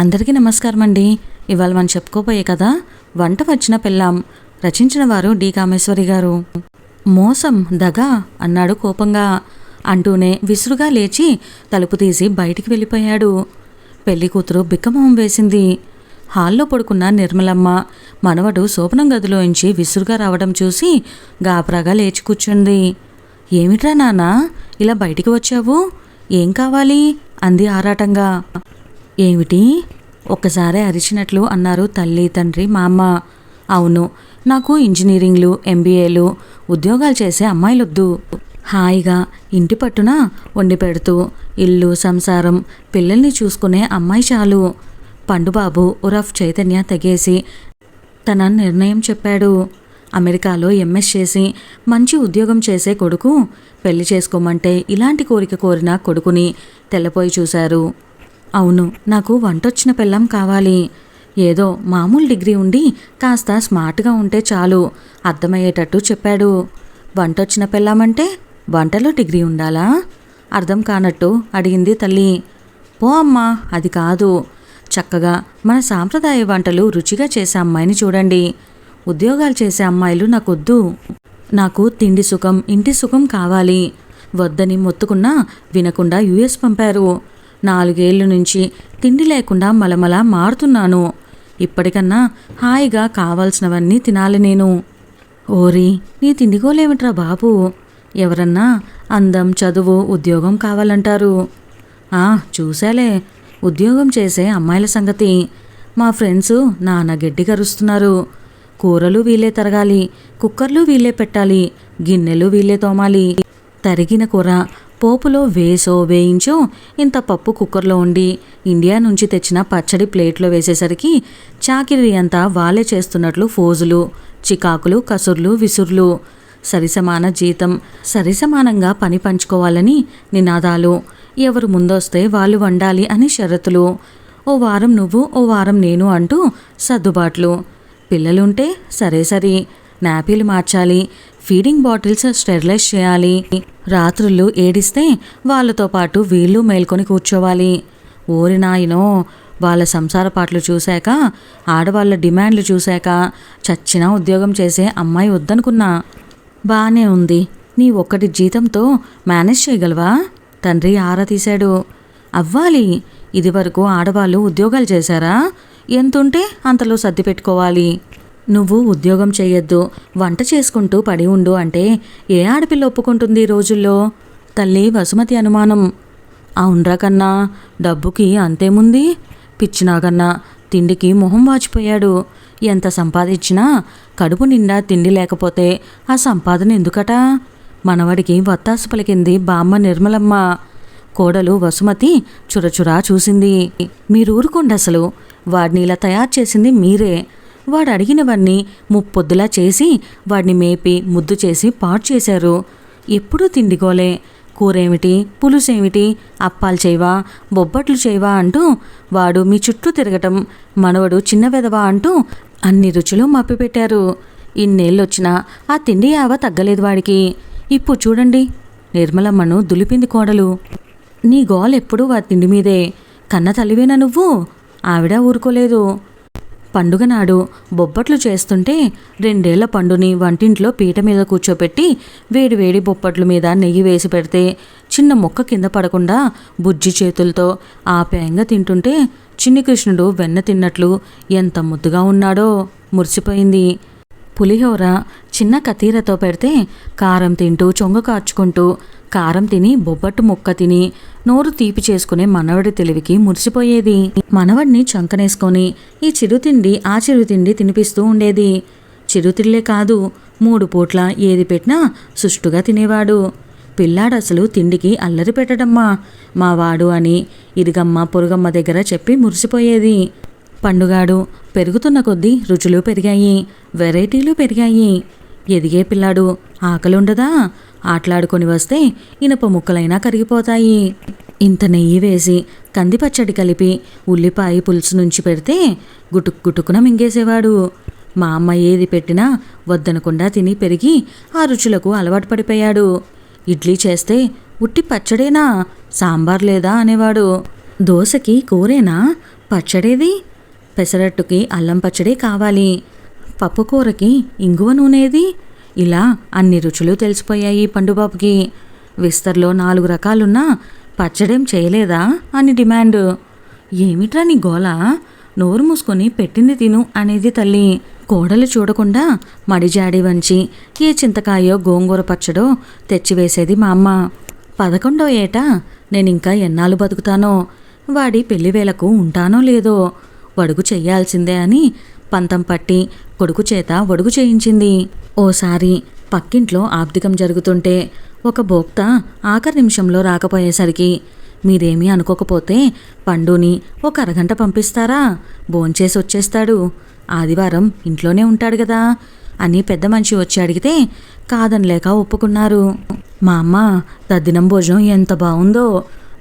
అందరికీ నమస్కారం అండి ఇవాళ మనం చెప్పుకోబోయే కదా వంట వచ్చిన పిల్లాం రచించిన వారు డి. కామేశ్వరి గారు. మోసం దగ అన్నాడు కోపంగా. అంటూనే విసురుగా లేచి తలుపు తీసి బయటికి వెళ్ళిపోయాడు. పెళ్ళి కూతురు బిక్కమొహం వేసింది. హాల్లో పడుకున్న నిర్మలమ్మ మనవడు శోభనం గదిలోంచి విసురుగా రావడం చూసి గాబరాగా లేచి కూర్చుంది. ఏమిట్రా నాన్న ఇలా బయటికి వచ్చావు? ఏం కావాలి? అంది ఆరాటంగా. ఏమిటి? ఒకసారి అరిచినట్లు అన్నారు తల్లి తండ్రి మా అమ్మ అవును నాకు ఇంజనీరింగ్లు ఎంబీఏలు ఉద్యోగాలు చేసే అమ్మాయిలొద్దు. హాయిగా ఇంటి పట్టున వండి పెడుతూ ఇల్లు సంసారం పిల్లల్ని చూసుకునే అమ్మాయి చాలు. పండుబాబు ఉరఫ్ చైతన్య తెగేసి తన నిర్ణయం చెప్పాడు. అమెరికాలో ఎంఎస్ చేసి మంచి ఉద్యోగం చేసే కొడుకు పెళ్ళి చేసుకోమంటే ఇలాంటి కోరిక కోరిన కొడుకుని తెల్లపోయి చూశారు. అవును నాకు వంటొచ్చిన పిల్లం కావాలి. ఏదో మామూలు డిగ్రీ ఉండి కాస్త స్మార్ట్గా ఉంటే చాలు అర్థమయ్యేటట్టు చెప్పాడు. వంటొచ్చిన పిల్లమంటే వంటలో డిగ్రీ ఉండాలా? అర్థం కానట్టు అడిగింది తల్లి. పో అమ్మా అది కాదు. చక్కగా మన సాంప్రదాయ వంటలు రుచిగా చేసే అమ్మాయిని చూడండి. ఉద్యోగాలు చేసే అమ్మాయిలు నాకొద్దు. నాకు తిండి సుఖం ఇంటి సుఖం కావాలి. వద్దని మొత్తుకున్నా వినకుండా యుఎస్ పంపారు. నాలుగేళ్ళ నుంచి తిండి లేకుండా మలమల మారుతున్నాను. ఇప్పటికన్నా హాయిగా కావాల్సినవన్నీ తినాలి నేను. ఓరి నీ తిండిగోలేమిట్రా బాబు? ఎవరన్నా అందం చదువు ఉద్యోగం కావాలంటారు. ఆ చూసాలే ఉద్యోగం చేసే అమ్మాయిల సంగతి. మా ఫ్రెండ్స్ నాన్న గడ్డి కరుస్తున్నారు. కూరలు వీళ్ళే తరగాలి కుక్కర్లు వీళ్ళే పెట్టాలి గిన్నెలు వీళ్ళే తోమాలి. తరిగిన కూర పోపులో వేసో వేయించో ఇంత పప్పు కుక్కర్లో ఉండి ఇండియా నుంచి తెచ్చిన పచ్చడి ప్లేట్లో వేసేసరికి చాకిరి అంతా వాళ్ళే చేస్తున్నట్లు ఫోజులు చికాకులు కసుర్లు విసుర్లు. సరిసమాన జీతం సరిసమానంగా పని పంచుకోవాలని నినాదాలు. ఎవరు ముందొస్తే వాళ్ళు వండాలి అని షరతులు. ఓ వారం నువ్వు ఓ వారం నేను అంటూ సర్దుబాట్లు. పిల్లలుంటే సరే సరే. నాపీలు మార్చాలి. ఫీడింగ్ బాటిల్స్ స్టెరిలైజ్ చేయాలి. రాత్రులు ఏడిస్తే వాళ్ళతో పాటు వీళ్ళు మేల్కొని కూర్చోవాలి. ఓరి నాయనో వాళ్ళ సంసార పాటలు చూశాక ఆడవాళ్ళ డిమాండ్లు చూశాక చచ్చిన ఉద్యోగం చేసే అమ్మాయి వద్దనుకున్నా. బానే ఉంది. నీ ఒక్కటి జీతంతో మేనేజ్ చేయగలవా? తండ్రి ఆరా తీశాడు. అవ్వాలి. ఇదివరకు ఆడవాళ్ళు ఉద్యోగాలు చేశారా? ఎంతుంటే అంతలో సర్ది పెట్టుకోవాలి. నువ్వు ఉద్యోగం చేయొద్దు వంట చేసుకుంటూ పడి ఉండు అంటే ఏ ఆడపిల్ల ఒప్పుకుంటుంది ఈ రోజుల్లో? తల్లి వసుమతి అనుమానం. అవునరా కన్నా డబ్బుకి అంతేముంది పిచ్చినాగన్నా తిండికి మొహం వాచిపోయాడు. ఎంత సంపాదించినా కడుపు నిండా తిండి లేకపోతే ఆ సంపాదన ఎందుకట? మనవడికి వత్తాసు పలికింది బామ్మ నిర్మలమ్మ. కోడలు వసుమతి చురచురా చూసింది. మీరు ఊరుకోండి అసలు. వాడిని ఇలా తయారు చేసింది మీరే. వాడు అడిగినవన్నీ ముప్పొద్దులా చేసి వాడిని మేపి ముద్దు చేసి పాడు చేశారు. ఎప్పుడూ తిండిగోలే కూరేమిటి? పులుసేమిటి? అప్పాలు చేయవా? బొబ్బట్లు చేయవా? అంటూ వాడు మీ చుట్టూ తిరగటం మనవడు చిన్న వెదవా అంటూ అన్ని రుచులు మప్పిపెట్టారు. ఇన్నేళ్ళొచ్చినా ఆ తిండి యావ తగ్గలేదు వాడికి. ఇప్పుడు చూడండి. నిర్మలమ్మను దులిపింది కోడలు. నీ గోలెప్పుడూ వా తిండి మీదే. కన్న తల్లివేనా నువ్వు? ఆవిడ ఊరుకోలేదు. పండుగ నాడు బొబ్బట్లు చేస్తుంటే రెండేళ్ళ పండుని వంటింట్లో పీట మీద కూర్చోపెట్టి వేడి బొబ్బట్ల మీద నెయ్యి వేసి పెడితే చిన్న మొక్క కింద పడకుండా బుజ్జి చేతులతో ఆప్యాయంగా తింటుంటే చిన్ని కృష్ణుడు వెన్న తిన్నట్లు ఎంత ముద్దుగా ఉన్నాడో మురిసిపోయింది. పులిహోర చిన్న కతీరతో పెడితే కారం తింటూ చొంగ కార్చుకుంటూ కారం తిని బొబ్బట్టు ముక్క తిని నోరు తీపి చేసుకునే మనవడి తెలివికి మురిసిపోయేది. మనవడిని చంకనేసుకొని ఈ చిరుతిండి ఆ చిరుతిండి తినిపిస్తూ ఉండేది. చిరుతిళ్ళే కాదు మూడు పూట్ల ఏది పెట్టినా సుష్టుగా తినేవాడు. పిల్లాడు అసలు తిండికి అల్లరి పెట్టడమ్మా. మావాడు అని ఇదిగమ్మ పొరుగమ్మ దగ్గర చెప్పి మురిసిపోయేది. పండుగాడు. పెరుగుతున్న కొద్దీ రుచులు పెరిగాయి వెరైటీలు పెరిగాయి. ఎదిగే పిల్లాడు ఆకలుండదా? ఆటలాడుకొని వస్తే ఇనప ముక్కలైనా కరిగిపోతాయి. ఇంత నెయ్యి వేసి కంది పచ్చడి కలిపి ఉల్లిపాయ పులుసు నుంచి పెడితే గుటుక్ గుటుకున మింగేసేవాడు. మా అమ్మ ఏది పెట్టినా వద్దనకుండా తిని పెరిగి ఆ రుచులకు అలవాటు పడిపోయాడు. ఇడ్లీ చేస్తే ఉట్టి పచ్చడేనా? సాంబార్ లేదా? అనేవాడు. దోశకి కూరేనా? పచ్చడేది? పెసరట్టుకి అల్లం పచ్చడి కావాలి. పప్పు కూరకి ఇంగువ నూనెది? ఇలా అన్ని రుచులు తెలిసిపోయాయి పండుబాబుకి. విస్తర్లో నాలుగు రకాలున్నా పచ్చడేం చేయలేదా? అని డిమాండ్. ఏమిట్రా నీ గోల? నోరు మూసుకొని పెట్టింది తిను అనేది తల్లి. కోడలు చూడకుండా మడిజాడి వంచి ఏ చింతకాయో గోంగూర పచ్చడో తెచ్చివేసేది మా అమ్మ. పదకొండో ఏట నేనింకా ఎన్నాళ్ళు బతుకుతానో? వాడి పెళ్ళివేళకు ఉంటానో లేదో? వడుగు చెయ్యాల్సిందే అని పంతం పట్టి కొడుకు చేత వడుగు చేయించింది. ఓసారి పక్కింట్లో ఆబ్దికం జరుగుతుంటే ఒక భోక్త ఆఖరి నిమిషంలో రాకపోయేసరికి మీరేమీ అనుకోకపోతే పండుని ఒక అరగంట పంపిస్తారా? భోంచేసి వచ్చేస్తాడు. ఆదివారం ఇంట్లోనే ఉంటాడు కదా అని పెద్ద మనిషి వచ్చి అడిగితే కాదనలేక ఒప్పుకున్నారు. మా అమ్మ తద్దినం భోజనం ఎంత బాగుందో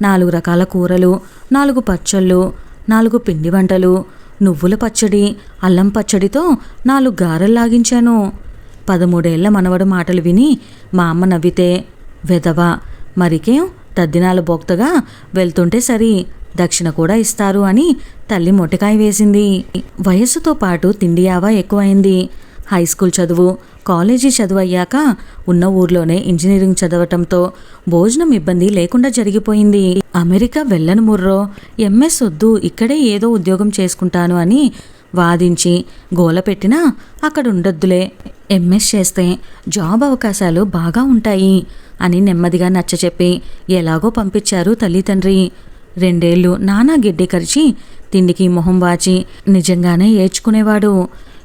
నాలుగు రకాల కూరలు నాలుగు పచ్చళ్ళు నాలుగు పిండి వంటలు నువ్వుల పచ్చడి అల్లం పచ్చడితో నాలుగు గారెలు లాగించాను. పదమూడేళ్ళ మనవడు మాటలు విని మా అమ్మ నవ్వితే వెదవ మరికేం? తద్దినాల బోక్తగా వెళ్తుంటే సరి దక్షిణ కూడా ఇస్తారు అని తల్లి మొట్టకాయ వేసింది. వయస్సుతో పాటు తిండి యావా ఎక్కువైంది. హై స్కూల్ చదువు. కాలేజీ చదువు అయ్యాక ఉన్న ఊర్లోనే ఇంజనీరింగ్ చదవటంతో భోజనం ఇబ్బంది లేకుండా జరిగిపోయింది. అమెరికా వెళ్ళను ముర్రో. ఎంఎస్ వద్దు ఇక్కడే ఏదో ఉద్యోగం చేసుకుంటాను అని వాదించి గోల పెట్టినా అక్కడ ఉండొద్దులే ఎంఎస్ చేస్తే జాబ్ అవకాశాలు బాగా ఉంటాయి అని నెమ్మదిగా నచ్చచెప్పి ఎలాగో పంపించారు తల్లి తండ్రి రెండేళ్ళు నానా గిడ్డి కరిచి తిండికి మొహం వాచి నిజంగానే ఏడ్చుకునేవాడు.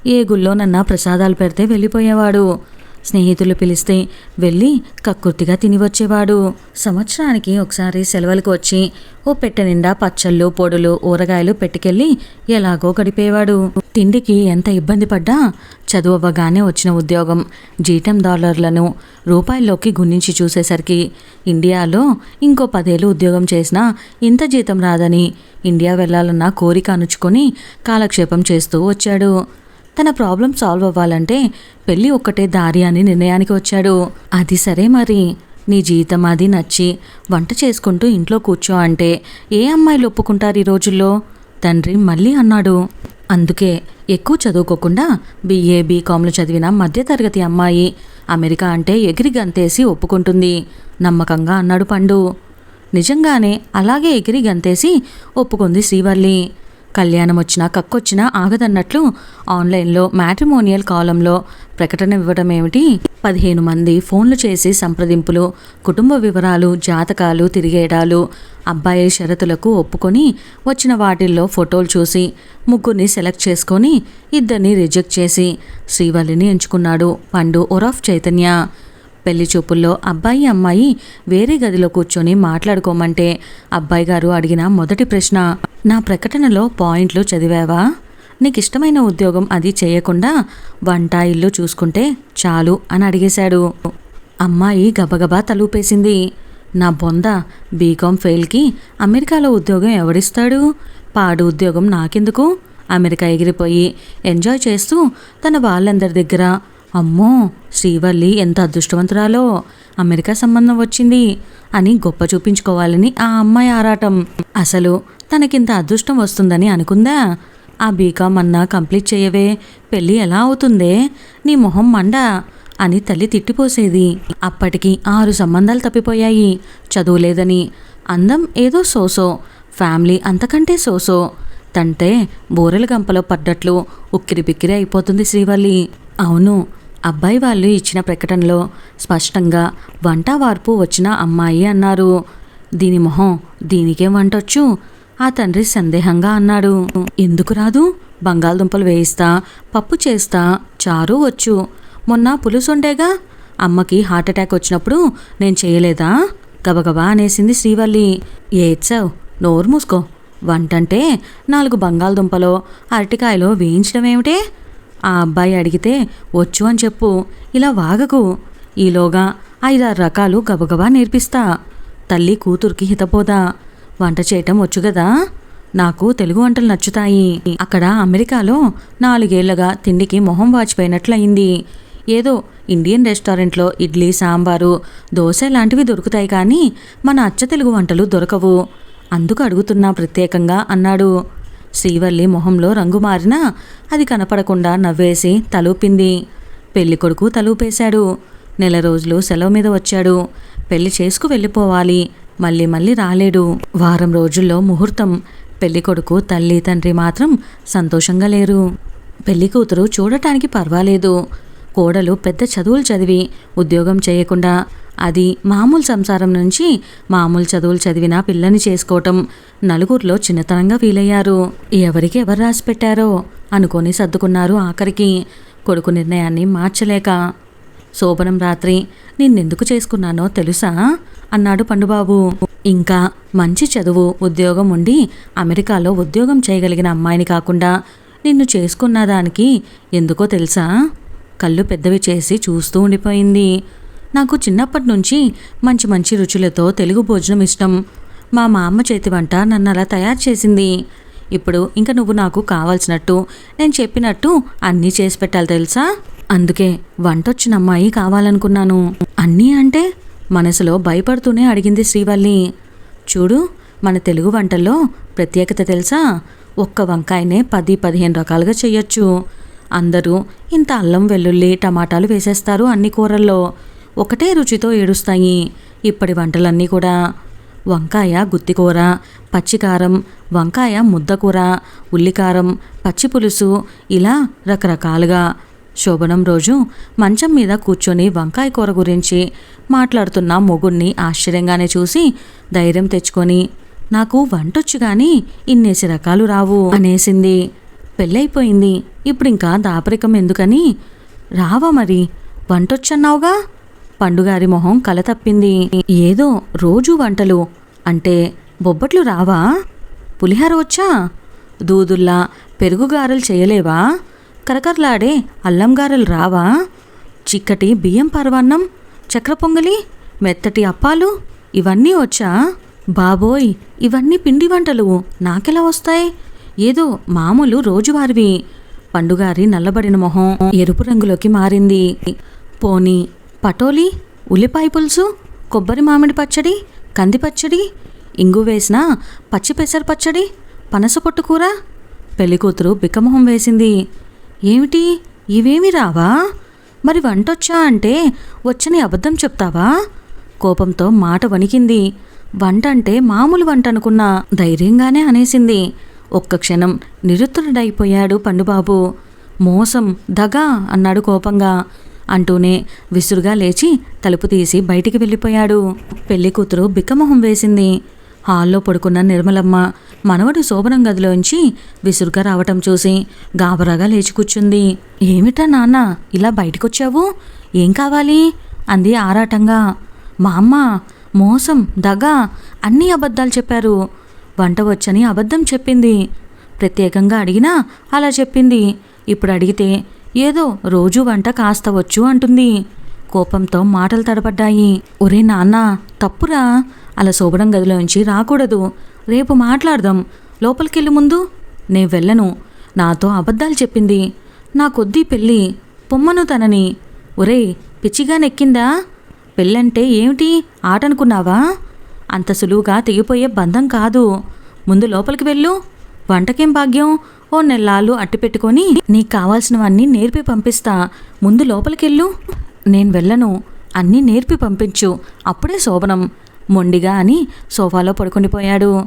ఏ గుళ్ళోనన్నా ప్రసాదాలు పెడితే వెళ్ళిపోయేవాడు. స్నేహితులు పిలిస్తే వెళ్ళి కక్కుర్తిగా తిని వచ్చేవాడు సంవత్సరానికి ఒకసారి సెలవులకు వచ్చి ఓ పెట్టె నిండా పచ్చళ్ళు పొడులు ఊరగాయలు పెట్టుకెళ్ళి ఎలాగో గడిపేవాడు. తిండికి ఎంత ఇబ్బంది పడ్డా? చదువవ్వగానే వచ్చిన ఉద్యోగం జీతం డాలర్లను రూపాయల్లోకి గుణించి చూసేసరికి ఇండియాలో ఇంకో పదేళ్ళు ఉద్యోగం చేసినా ఇంత జీతం రాదని ఇండియా వెళ్ళాలన్న కోరిక అణుచుకొని కాలక్షేపం చేస్తూ వచ్చాడు. తన ప్రాబ్లం సాల్వ్ అవ్వాలంటే పెళ్ళి ఒక్కటే దారి అని నిర్ణయానికి వచ్చాడు. అది సరే మరి. నీ జీతం అది నచ్చి వంట చేసుకుంటూ ఇంట్లో కూర్చో అంటే ఏ అమ్మాయిలు ఒప్పుకుంటారు ఈ రోజుల్లో? తండ్రి మళ్ళీ అన్నాడు. అందుకే ఎక్కువ చదువుకోకుండా బీఏ బీకాంలు చదివిన మధ్యతరగతి అమ్మాయి అమెరికా అంటే ఎగిరి గంతేసి ఒప్పుకుంటుంది. నమ్మకంగా అన్నాడు పండు. నిజంగానే అలాగే ఎగిరి గంతేసి ఒప్పుకుంది శ్రీవల్లి కళ్యాణం వచ్చినా కక్కొచ్చినా ఆగదన్నట్లు ఆన్లైన్లో మ్యాట్రిమోనియల్ కాలంలో ప్రకటన ఇవ్వడం ఏమిటి? పదిహేను మంది ఫోన్లు చేసి సంప్రదింపులు కుటుంబ వివరాలు జాతకాలు తిరిగేడాలు అబ్బాయి షరతులకు ఒప్పుకొని వచ్చిన వాటిల్లో ఫోటోలు చూసి ముగ్గురిని సెలెక్ట్ చేసుకొని ఇద్దరిని రిజెక్ట్ చేసి శ్రీవల్లిని ఎంచుకున్నాడు పండు ఒరాఫ్ చైతన్య. పెళ్ళి చూపుల్లో అబ్బాయి అమ్మాయి వేరే గదిలో కూర్చొని మాట్లాడుకోమంటే అబ్బాయి గారు అడిగిన మొదటి ప్రశ్న నా ప్రకటనలో పాయింట్లు చదివావా? నీకు ఇష్టమైన ఉద్యోగం అది చేయకుండా వంట ఇల్లు చూసుకుంటే చాలు అని అడిగేశాడు. అమ్మాయి గబగబా తలూపేసింది. నా బొంద బీకాం ఫెయిల్కి అమెరికాలో ఉద్యోగం ఎవడిస్తాడు? పాడు ఉద్యోగం నాకెందుకు? అమెరికా ఎగిరిపోయి ఎంజాయ్ చేస్తూ తన వాళ్ళందరి దగ్గర అమ్మో శ్రీవల్లి ఎంత అదృష్టవంతురాలో. అమెరికా సంబంధం వచ్చింది అని గొప్ప చూపించుకోవాలని ఆ అమ్మాయి ఆరాటం. అసలు తనకింత అదృష్టం వస్తుందని అనుకుందా? ఆ బీకామ్ అన్నా కంప్లీట్ చేయవే పెళ్ళి ఎలా అవుతుందే? నీ మొహం మండ అని తల్లి తిట్టిపోసేది. అప్పటికి ఆరు సంబంధాలు తప్పిపోయాయి. చదువులేదని అందం ఏదో సోసో ఫ్యామిలీ అంతకంటే సోసో. తంటే బోరెల గంపలో పడ్డట్లు ఉక్కిరి బిక్కిరి అయిపోతుంది శ్రీవల్లి అవును అబ్బాయి వాళ్ళు ఇచ్చిన ప్రకటనలో స్పష్టంగా వంట వార్పు వచ్చిన అమ్మాయి అన్నారు. దీని మొహం దీనికేం వంటొచ్చు ఆ తండ్రి సందేహంగా అన్నాడు. ఎందుకు రాదు? బంగాళదుంపలు వేయిస్తా పప్పు చేస్తా చారు వచ్చు. మొన్న పులుసుండేగా? అమ్మకి హార్ట్అటాక్ వచ్చినప్పుడు నేను చేయలేదా? గబగబా అనేసింది శ్రీవల్లి. ఏడ్చావు? నోరు మూసుకో. వంటంటే నాలుగు బంగాళదుంపలో అరటికాయలో వేయించడం ఏమిటే ఆ అబ్బాయి అడిగితే వచ్చు అని చెప్పు. ఇలా వాగకు. ఈలోగా ఐదారు రకాలు గబగబా నేర్పిస్తా. తల్లి కూతురికి హితపోదా వంట చేయటం వచ్చు కదా నాకు తెలుగు వంటలు నచ్చుతాయి. అక్కడ అమెరికాలో నాలుగేళ్ళగా తిండికి మొహం వాచిపోయినట్లయింది. ఏదో ఇండియన్ రెస్టారెంట్లో ఇడ్లీ సాంబారు దోశ లాంటివి దొరుకుతాయి కానీ మన అచ్చ తెలుగు వంటలు దొరకవు. అందుకు అడుగుతున్నా ప్రత్యేకంగా అన్నాడు. శ్రీవల్లి మొహంలో రంగు మారినా అది కనపడకుండా నవ్వేసి తలూపింది. పెళ్ళి కొడుకు తలూపేశాడు. నెల రోజులు సెలవు మీద వచ్చాడు. పెళ్ళి చేసుకు వెళ్ళిపోవాలి. మళ్ళీ మళ్ళీ రాలేడు. వారం రోజుల్లో ముహూర్తం. పెళ్ళి కొడుకు తల్లి తండ్రి మాత్రం సంతోషంగా లేరు. పెళ్ళి కూతురు చూడటానికి పర్వాలేదు. కోడలు పెద్ద చదువులు చదివి ఉద్యోగం చేయకుండా అది మామూలు సంసారం నుంచి మామూలు చదువులు చదివిన పిల్లని చేసుకోవటం నలుగురిలో చిన్నతనంగా ఫీలయ్యారు ఎవరికి ఎవరు రాసి పెట్టారో అనుకొని సర్దుకున్నారు ఆఖరికి. కొడుకు నిర్ణయాన్ని మార్చలేక శోభనం రాత్రి నిన్నెందుకు చేసుకున్నానో తెలుసా? అన్నాడు పండుబాబు. ఇంకా మంచి చదువు ఉద్యోగం ఉండి అమెరికాలో ఉద్యోగం చేయగలిగిన అమ్మాయిని కాకుండా నిన్ను చేసుకున్న దానికి ఎందుకో తెలుసా? కళ్ళు పెద్దవి చేసి చూస్తూ ఉండిపోయింది. నాకు చిన్నప్పటి నుంచి మంచి మంచి రుచులతో తెలుగు భోజనం ఇష్టం. మా మా అమ్మ చేతి వంట నన్ను అలా తయారు చేసింది. ఇప్పుడు ఇంకా నువ్వు నాకు కావాల్సినట్టు నేను చెప్పినట్టు అన్నీ చేసి పెట్టాలి తెలుసా? అందుకే వంటొచ్చిన అమ్మాయి కావాలనుకున్నాను. అన్నీ అంటే మనసులో భయపడుతూనే అడిగింది శ్రీవల్లి. చూడు మన తెలుగు వంటల్లో ప్రత్యేకత తెలుసా? ఒక్క వంకాయనే పది పదిహేను రకాలుగా చేయొచ్చు అందరూ ఇంత అల్లం వెల్లుల్లి టమాటాలు వేసేస్తారు అన్ని కూరల్లో. ఒకటే రుచితో ఏడుస్తాయి. ఇప్పటి వంటలన్నీ కూడా వంకాయ గుత్తికూర పచ్చికారం వంకాయ ముద్దకూర ఉల్లికారం పచ్చి పులుసు ఇలా రకరకాలుగా శోభనం రోజు మంచం మీద కూర్చొని వంకాయ కూర గురించి మాట్లాడుతున్న మొగుణ్ణి ఆశ్చర్యంగానే చూసి ధైర్యం తెచ్చుకొని నాకు వంటొచ్చు కానీ ఇన్నేసి రకాలు రావు అనేసింది. పెళ్ళైపోయింది. ఇప్పుడింకా దాపరికం ఎందుకని? రావా మరి? వంటొచ్చన్నావుగా? పండుగారి మొహం కల తప్పింది. ఏదో రోజు వంటలు. అంటే బొబ్బట్లు రావా? పులిహార వచ్చా? దూదుల్లా పెరుగుగారలు చేయలేవా? కరకరలాడే అల్లం గారెలు రావా? చిక్కటి బియ్యం పరవాన్నం చక్ర పొంగలి మెత్తటి అప్పాలు ఇవన్నీ వచ్చా? బాబోయ్ ఇవన్నీ పిండి వంటలు. నాకెలా వస్తాయి? ఏదో మామూలు రోజువారివి. పండుగారి నల్లబడిన మొహం ఎరుపు రంగులోకి మారింది. పోనీ పటోలి ఉల్లిపాయ పులుసు కొబ్బరి మామిడి పచ్చడి కంది పచ్చడి ఇంగు వేసిన పచ్చి పెసర పచ్చడి పనస పొట్టు కూర. పెళ్ళికూతురు బిక్కమొహం వేసింది. ఏమిటి? ఇవేమి రావా? మరి వంటొచ్చా అంటే వచ్చని అబద్ధం చెప్తావా? కోపంతో మాట వణికింది. వంట అంటే మామూలు వంట అనుకున్నా ధైర్యంగానే అనేసింది. ఒక్క క్షణం నిరుత్తరుడైపోయాడు పండుబాబు. మోసం దగా అన్నాడు కోపంగా. అంటూనే విసురుగా లేచి తలుపు తీసి బయటికి వెళ్ళిపోయాడు. పెళ్ళి కూతురు బిక్కమొహం వేసింది. హాల్లో పడుకున్న నిర్మలమ్మ మనవడు శోభనం గదిలోంచి విసురుగా రావటం చూసి గాబరాగా లేచి కూర్చుంది. ఏమిటా నాన్న ఇలా బయటకొచ్చావు? ఏం కావాలి? అంది ఆరాటంగా. మా అమ్మ మోసం దగ అన్నీ అబద్ధాలు చెప్పారు. వంట వచ్చని అబద్ధం చెప్పింది. ప్రత్యేకంగా అడిగినా అలా చెప్పింది. ఇప్పుడు అడిగితే ఏదో రోజు వంట కాస్త వచ్చు అంటుంది. కోపంతో మాటలు తడబడ్డాయి. ఒరే నాన్న తప్పురా. అలా శోభడం గదిలోంచి రాకూడదు. రేపు మాట్లాడదాం. లోపలికెళ్ళి ముందు. నే వెళ్ళను. నాతో అబద్ధాలు చెప్పింది. నా కొద్దీ పెళ్ళి. పొమ్మను తనని. ఒరేయ్ పిచ్చిగా నెక్కిందా? పెళ్ళంటే ఏమిటి? ఆట అనుకున్నావా అంత సులువుగా తెగిపోయే బంధం కాదు. ముందు లోపలికి వెళ్ళు. వంటకేం భాగ్యం? ఓ నెల్లాలు అట్టి పెట్టుకొని నీకు కావాల్సినవన్నీ నేర్పి పంపిస్తా. ముందు లోపలికెళ్ళు. నేను వెళ్ళను. అన్నీ నేర్పి పంపించు. అప్పుడే శోభనం. మొండిగా అని సోఫాలో పడుకునిపోయాడు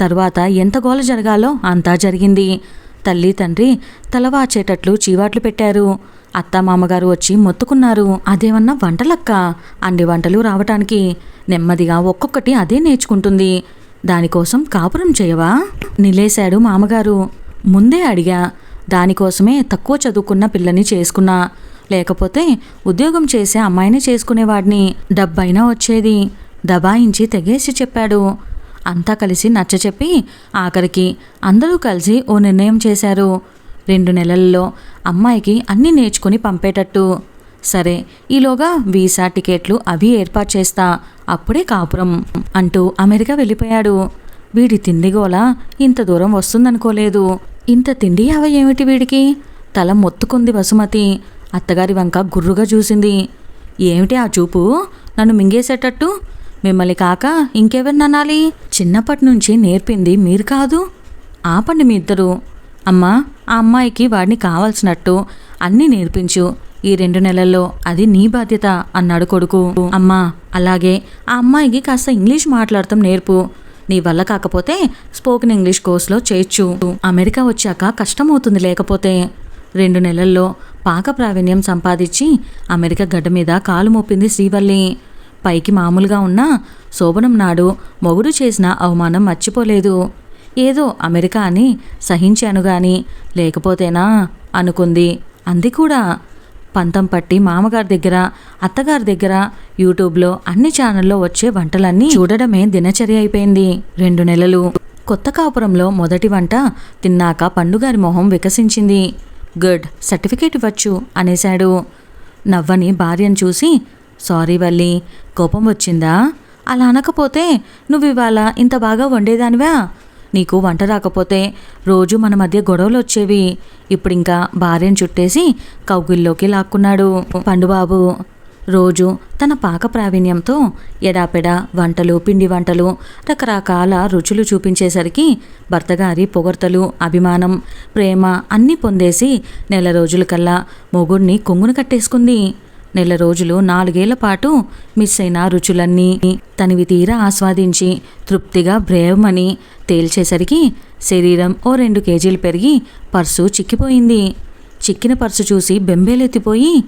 తర్వాత ఎంత గోల జరగాలో అంతా జరిగింది. తల్లి తండ్రి తలవాచేటట్లు చీవాట్లు పెట్టారు. అత్త మామగారు వచ్చి మొత్తుకున్నారు. అదేమన్నా వంటలక్క? అన్ని వంటలు రావటానికి. నెమ్మదిగా ఒక్కొక్కటి అదే నేర్చుకుంటుంది. దానికోసం కాపురం చేయవా? నిలేశాడు మామగారు. ముందే అడిగా. దానికోసమే తక్కువ చదువుకున్న పిల్లని చేసుకున్నా. లేకపోతే ఉద్యోగం చేసే అమ్మాయిని చేసుకునేవాడిని. డబ్బైనా వచ్చేది. దబాయించి తెగేసి చెప్పాడు. అంతా కలిసి నచ్చ చెప్పి ఆఖరికి అందరూ కలిసి ఓ నిర్ణయం చేశారు. రెండు నెలల్లో అమ్మాయికి అన్నీ నేర్చుకుని పంపేటట్టు. సరే ఈలోగా వీసా టికెట్లు అవి ఏర్పాటు చేస్తా అప్పుడే కాపురం అంటూ అమెరికా వెళ్ళిపోయాడు. వీడి తిండిగోల ఇంత దూరం వస్తుందనుకోలేదు. ఇంత తిండి అవ ఏమిటి వీడికి? తల మొత్తుకుంది బసుమతి. అత్తగారి వంక గుర్రుగా చూసింది. ఏమిటి ఆ చూపు? నన్ను మింగేసేటట్టు? మిమ్మల్ని కాక ఇంకెవరిని అనాలి? చిన్నప్పటి నుంచి నేర్పింది మీరు కాదు? ఆపండి మీ ఇద్దరు. అమ్మా ఆ అమ్మాయికి వాడిని కావాల్సినట్టు అన్నీ నేర్పించు. ఈ రెండు నెలల్లో అది నీ బాధ్యత అన్నాడు కొడుకు. అమ్మా అలాగే ఆ అమ్మాయికి కాస్త ఇంగ్లీష్ మాట్లాడటం నేర్పు. నీ వల్ల కాకపోతే స్పోకెన్ ఇంగ్లీష్ కోర్సులో చేర్చు. అమెరికా వచ్చాక కష్టమవుతుంది లేకపోతే. రెండు నెలల్లో పాక ప్రావీణ్యం సంపాదించి అమెరికా గడ్డ మీద కాలు మోపింది శ్రీవల్లి. పైకి మామూలుగా ఉన్న శోభనం నాడు మొగుడు చేసిన అవమానం మర్చిపోలేదు. ఏదో అమెరికా అని సహించాను గాని లేకపోతేనా అనుకుంది. అంది కూడా పంతం పట్టి మామగారి దగ్గర అత్తగారి దగ్గర యూట్యూబ్లో అన్ని ఛానల్లో వచ్చే వంటలన్నీ చూడడమే దినచర్య అయిపోయింది. రెండు నెలలు. కొత్త కాపురంలో మొదటి వంట తిన్నాక పండుగారి మొహం వికసించింది. గుడ్. సర్టిఫికేట్ ఇవ్వచ్చు అనేశాడు. నవ్వని భార్యను చూసి సారీ వల్లి కోపం వచ్చిందా? అలా అనకపోతే నువ్వు ఇవాళ ఇంత బాగా వండేదానివా? నీకు వంట రాకపోతే రోజు మన మధ్య గొడవలు వచ్చేవి. ఇప్పుడు ఇంకా భార్యను చుట్టేసి కౌగిల్లోకి లాక్కున్నాడు పండుబాబు. రోజు తన పాక ప్రావీణ్యంతో ఎడాపెడ వంటలు పిండి వంటలు రకరకాల రుచులు చూపించేసరికి భర్తగారి పొగడ్తలు అభిమానం ప్రేమ అన్నీ పొందేసి నెల రోజుల కల్లా మొగుడిని కొంగును కట్టేసుకుంది. నెల రోజులు నాలుగేళ్ళ పాటు మిస్ అయిన రుచులన్నీ తనివి తీరా ఆస్వాదించి తృప్తిగా బ్రేవమని తేల్చేసరికి శరీరం ఓ రెండు కేజీలు పెరిగి పర్సు చిక్కిపోయింది. చిక్కిన పర్సు చూసి బెంబేలెత్తిపోయి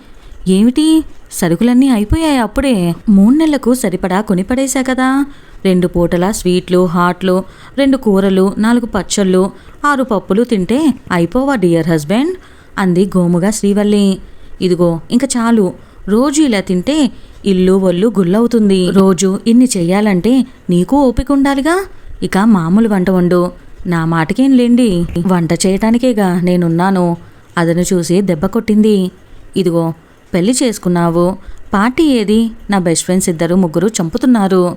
ఏమిటి? సరుకులన్నీ అయిపోయాయి అప్పుడే. మూడు నెలలకు సరిపడా కొనిపడేశా కదా. రెండు పూటల స్వీట్లు హాట్లు రెండు కూరలు నాలుగు పచ్చళ్ళు ఆరు పప్పులు తింటే అయిపోవా డియర్ హస్బెండ్? అంది గోముగా శ్రీవల్లి. ఇదిగో ఇంక చాలు. రోజు ఇలా తింటే ఇల్లు ఒళ్ళు గుల్లవుతుంది. రోజు ఇన్ని చెయ్యాలంటే నీకు ఓపిక ఉండాలిగా? ఇక మామూలు వంట వండు. నా మాటకేం లేండి. వంట చేయటానికేగా నేనున్నాను. అదను చూసి దెబ్బ కొట్టింది. ఇదిగో పెళ్ళి చేసుకున్నావు. పార్టీ ఏది? నా బెస్ట్ ఫ్రెండ్స్ ఇద్దరు ముగ్గురు చంపుతున్నారు.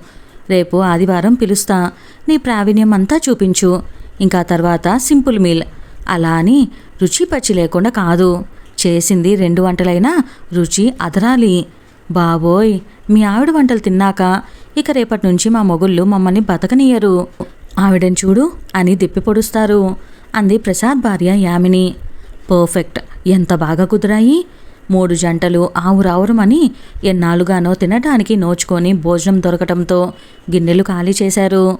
రేపు ఆదివారం పిలుస్తా. నీ ప్రావీణ్యం అంతా చూపించు. ఇంకా తర్వాత సింపుల్ మీల్. అలా అని రుచి పచ్చి లేకుండా కాదు. చేసింది రెండు వంటలైనా? రుచి అదరాలి. బాబోయ్ మీ ఆవిడ వంటలు తిన్నాక ఇక రేపటి నుంచి మా మొగుళ్ళు మమ్మల్ని బతకనీయరు. ఆవిడని చూడు అని దిప్పి పొడుస్తారు అంది ప్రసాద్ భార్య యామిని. పర్ఫెక్ట్ ఎంత బాగా కుదిరాయి? మూడు జంటలు ఆవురావురమని ఎన్నాళ్ళుగానో తినడానికి నోచుకొని భోజనం దొరకటంతో గిన్నెలు ఖాళీ చేశారు.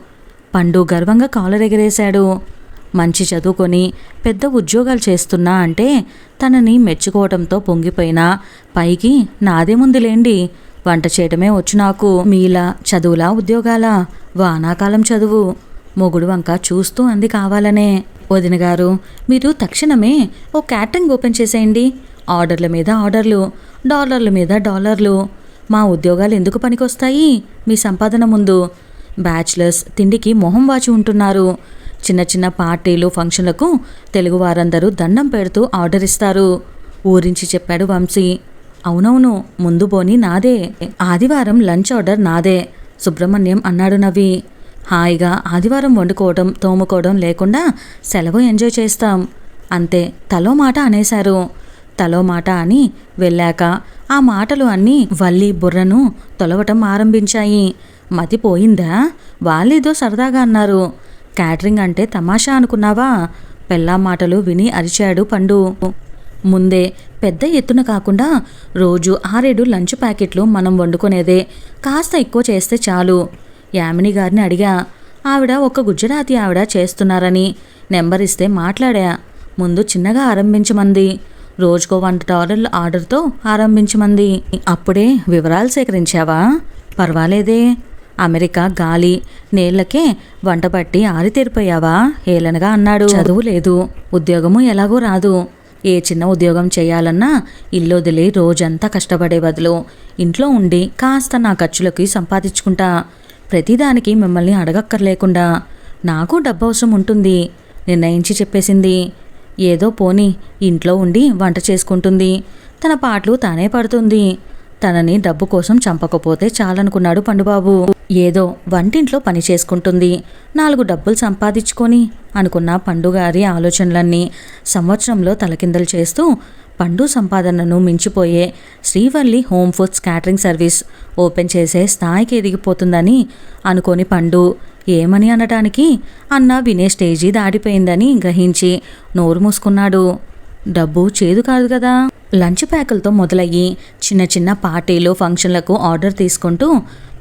పండు గర్వంగా కాలరెగరేశాడు. మంచి చదువుకొని పెద్ద ఉద్యోగాలు చేస్తున్నా అంటే తనని మెచ్చుకోవడంతో పొంగిపోయినా పైకి నాదేముందిలేండి వంట చేయడమే వచ్చు నాకు. మీలా చదువులా ఉద్యోగాలా? వానాకాలం చదువు. మొగుడు వంక చూస్తూ అంది కావాలనే. వదిన గారు మీరు తక్షణమే ఓ క్యాటరింగ్ ఓపెన్ చేసేయండి. ఆర్డర్ల మీద ఆర్డర్లు డాలర్ల మీద డాలర్లు. మా ఉద్యోగాలు ఎందుకు పనికొస్తాయి? మీ సంపాదన ముందు. బ్యాచిలర్స్ తిండికి మొహం వాచి ఉంటున్నారు. చిన్న చిన్న పార్టీలు ఫంక్షన్లకు తెలుగు వారందరూ దండం పెడుతూ ఆర్డర్ ఇస్తారు. ఊరించి చెప్పాడు వంశీ. అవునవును ముందు పోని నాదే. ఆదివారం లంచ్ ఆర్డర్ నాదే సుబ్రహ్మణ్యం అన్నాడు నవ్వి హాయిగా ఆదివారం వండుకోవడం తోముకోవడం లేకుండా సెలవు ఎంజాయ్ చేస్తాం. అంతే తలో మాట అనేశారు. తలో మాట అని వెళ్ళాక ఆ మాటలు అన్నీ వల్లి బుర్రను తొలవటం ఆరంభించాయి. మతిపోయిందా వాళ్ళేదో సరదాగా అన్నారు. క్యాటరింగ్ అంటే తమాషా అనుకున్నావా? పెళ్ళా మాటలు విని అరిచాడు పండు. ముందే పెద్ద ఎత్తున కాకుండా రోజు ఆరేడు లంచ్ ప్యాకెట్లు మనం వండుకునేదే. కాస్త ఎక్కువ చేస్తే చాలు. యామిని గారిని అడిగా. ఆవిడ ఒక గుజరాతీ ఆవిడ చేస్తున్నారని నెంబర్ ఇస్తే మాట్లాడా. ముందు చిన్నగా ఆరంభించమంది. రోజుకో వంద డాలర్ల ఆర్డర్తో ఆరంభించమంది. అప్పుడే వివరాలు సేకరించావా? పర్వాలేదే. అమెరికా గాలి నేళ్ళకే వంట పట్టి ఆరితేరిపోయావా హేళనగా అన్నాడు. చదువు లేదు. ఉద్యోగము ఎలాగో రాదు. ఏ చిన్న ఉద్యోగం చేయాలన్నా ఇల్లొదిలి రోజంతా కష్టపడే బదులు ఇంట్లో ఉండి కాస్త నా ఖర్చులకి సంపాదించుకుంటా. ప్రతిదానికి మిమ్మల్ని అడగక్కర్లేకుండా. నాకు డబ్బు అవసరం ఉంటుంది. నిర్ణయించి చెప్పేసింది. ఏదో పోని ఇంట్లో ఉండి వంట చేసుకుంటుంది. తన పాటలు తానే పడుతుంది. తనని డబ్బు కోసం చంపకపోతే చాలనుకున్నాడు పండుబాబు. ఏదో వంటింట్లో పని చేసుకుంటుంది. నాలుగు డబ్బులు సంపాదించుకొని అనుకున్న పండుగారి ఆలోచనలన్నీ సంవత్సరంలో తలకిందలు చేస్తూ పండు సంపాదనను మించిపోయే Srivalli home foods catering service open చేసే స్థాయికి ఎదిగిపోతుందని అనుకోని పండు. ఏమని అనటానికి? అన్న వినే స్టేజీ దాడిపోయిందని గ్రహించి నోరు మూసుకున్నాడు. డబ్బు చేదు కాదు కదా? లంచ్ ప్యాకులతో మొదలయ్యి చిన్న చిన్న పార్టీలు ఫంక్షన్లకు ఆర్డర్ తీసుకుంటూ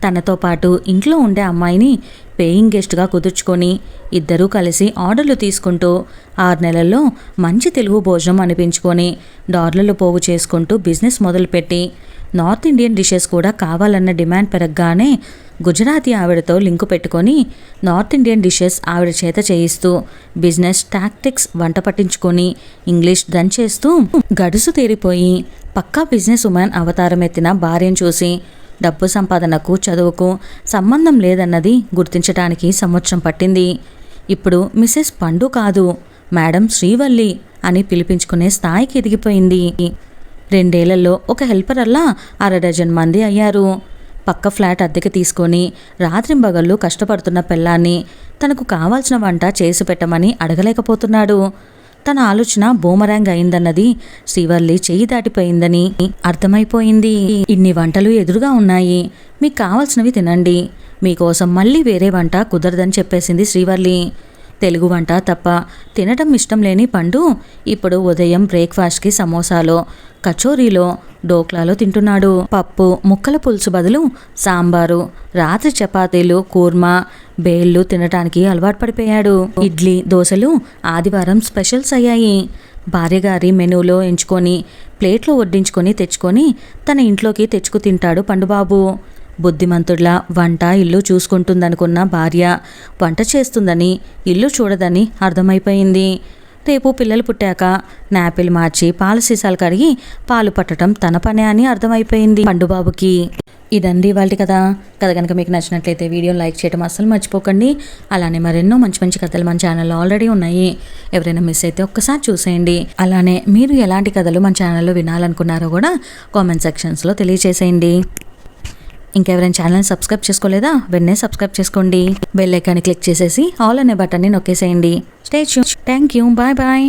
తనతో పాటు ఇంట్లో ఉండే అమ్మాయిని పేయింగ్ గెస్ట్గా కుదుర్చుకొని ఇద్దరూ కలిసి ఆర్డర్లు తీసుకుంటూ ఆరు నెలల్లో మంచి తెలుగు భోజనం అనిపించుకొని డాలర్లు పోగు చేసుకుంటూ బిజినెస్ మొదలుపెట్టి నార్త్ ఇండియన్ డిషెస్ కూడా కావాలన్న డిమాండ్ పెరగగానే గుజరాతీ ఆవిడతో లింకు పెట్టుకొని నార్త్ ఇండియన్ డిషెస్ ఆవిడ చేత చేయిస్తూ బిజినెస్ టాక్టిక్స్ వంట పట్టించుకొని ఇంగ్లీష్ దంచేస్తూ గడుసు తీరిపోయి పక్కా బిజినెస్ ఉమెన్ అవతారం ఎత్తిన భార్యను చూసి డబ్బు సంపాదనకు చదువుకు సంబంధం లేదన్నది గుర్తించడానికి సంవత్సరం పట్టింది. ఇప్పుడు మిసెస్ పండు కాదు మేడం శ్రీవల్లి అని పిలిపించుకునే స్థాయికి ఎదిగిపోయింది. రెండేళ్ళలో ఒక హెల్పర్ అల్లా అర డజన్ మంది అయ్యారు. పక్క ఫ్లాట్ అద్దెకి తీసుకొని రాత్రింబగళ్ళు కష్టపడుతున్న పిల్లాన్ని తనకు కావాల్సిన వంట చేసి పెట్టమని అడగలేకపోతున్నాడు. తన ఆలోచన బూమరాంగ్ అయిందన్నది. శ్రీవల్లి చెయ్యి దాటిపోయిందని అర్థమైపోయింది. ఇన్ని వంటలు ఎదురుగా ఉన్నాయి. మీకు కావాల్సినవి తినండి. మీకోసం మళ్ళీ వేరే వంట కుదరదని చెప్పేసింది శ్రీవల్లి తెలుగు వంట తప్ప తినటం ఇష్టం లేని పండు ఇప్పుడు ఉదయం బ్రేక్ఫాస్ట్కి సమోసాలో కచోరీలో డోక్లాలో తింటున్నాడు. పప్పు ముక్కల పులుసు బదులు సాంబారు రాత్రి చపాతీలు కూర్మా బేళ్ళు తినటానికి అలవాటు పడిపోయాడు. ఇడ్లీ దోశలు ఆదివారం స్పెషల్స్ అయ్యాయి. భార్యగారి మెనూలో ఎంచుకొని ప్లేట్లో వడ్డించుకొని తెచ్చుకొని తన ఇంట్లోకి తెచ్చుకు తింటాడు పండుబాబు. బుద్ధిమంతుడ్లా వంట ఇల్లు చూసుకుంటుందనుకున్న భార్య వంట చేస్తుందని ఇల్లు చూడదని అర్థమైపోయింది. రేపు పిల్లలు పుట్టాక నాపిల్ మార్చి పాల సీసాలు కడిగి పాలు పట్టడం తన పనే అని అర్థమైపోయింది పండుబాబుకి. ఇదండి వాళ్ళ కదా కథ కనుక మీకు నచ్చినట్లయితే వీడియో లైక్ చేయడం అస్సలు మర్చిపోకండి. అలానే మరెన్నో మంచి మంచి కథలు మన ఛానల్లో ఆల్రెడీ ఉన్నాయి. ఎవరైనా మిస్ అయితే ఒక్కసారి చూసేయండి. అలానే మీరు ఎలాంటి కథలు మన ఛానల్లో వినాలనుకున్నారో కూడా కామెంట్ సెక్షన్స్లో తెలియజేసేయండి ఇంకెవరైనా ఛానల్ని సబ్స్క్రైబ్ చేసుకోలేదా? వెన్నే సబ్స్క్రైబ్ చేసుకోండి. బెల్ ఐకాన్ని క్లిక్ చేసేసి ఆల్ అనే బటన్ని నొక్కేసేయండి. Stay thank you. Bye bye.